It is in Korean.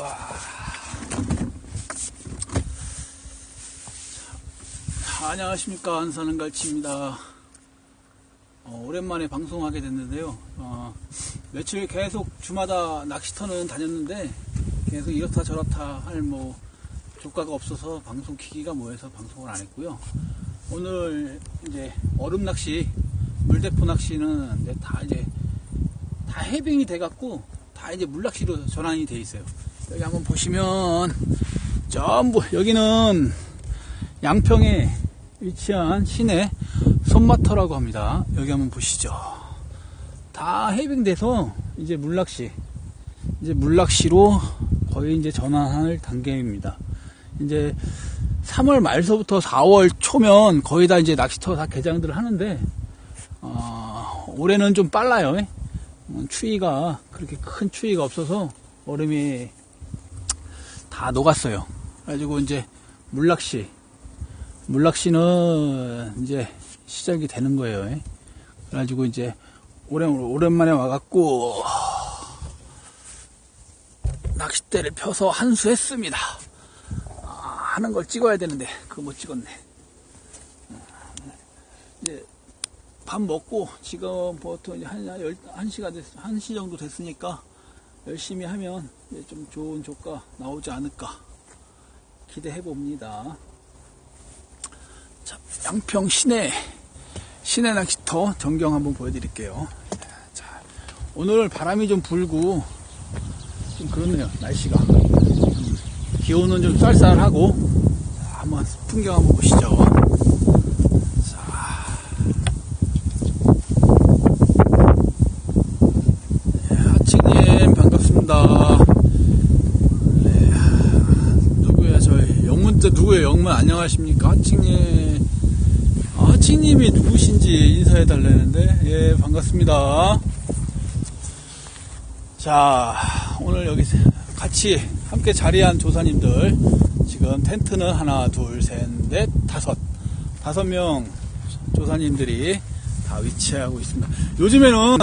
와. 자, 안녕하십니까 안사는 갈치입니다. 어, 오랜만에 방송하게 됐는데요. 어, 며칠 계속 주마다 낚시터는 다녔는데 계속 이렇다 저렇다 할 뭐 조과가 없어서 방송 키기가 뭐해서 방송을 안 했고요. 오늘 이제 얼음 낚시, 물대포 낚시는 이제 다 이제 다 해빙이 돼갖고 다 이제 물낚시로 전환이 돼 있어요. 여기 한번 보시면 전부 여기는 양평에 위치한 시내 손마터라고 합니다. 여기 한번 보시죠. 다 해빙돼서 이제 물낚시 이제 물낚시로 거의 이제 전환할 단계입니다. 이제 3월 말서부터 4월 초면 거의 다 이제 낚시터 다 개장들 하는데 어, 올해는 좀 빨라요. 어, 추위가 그렇게 큰 추위가 없어서 얼음이 다 녹았어요. 그래가지고 이제 물낚시 물낚시는 이제 시작이 되는 거예요. 그래가지고 이제 오랜 오랜만에 와갖고 낚싯대를 펴서 한수했습니다. 아, 하는 걸 찍어야 되는데 그거 못 찍었네. 이제 밥 먹고 지금 보통 이제 한, 열, 한 시가 됐, 한시 정도 됐으니까 열심히 하면 좀 좋은 조가 나오지 않을까 기대해 봅니다. 자, 양평 시내, 시내 낚시터 전경 한번 보여드릴게요. 자, 오늘 바람이 좀 불고 좀 그렇네요, 날씨가. 음, 기온은 좀 쌀쌀하고, 자, 한번 풍경 한번 보시죠. 하칭님 반갑습니다. 네, 누구야 저 때 누구예요? 영문 안녕하십니까? 하칭님. 아, 하칭님이 누구신지 인사해 달라는데 예 반갑습니다. 자 오늘 여기 같이 함께 자리한 조사님들 지금 텐트는 하나 둘 셋 넷 다섯 다섯 명 조사님들이 다 위치하고 있습니다. 요즘에는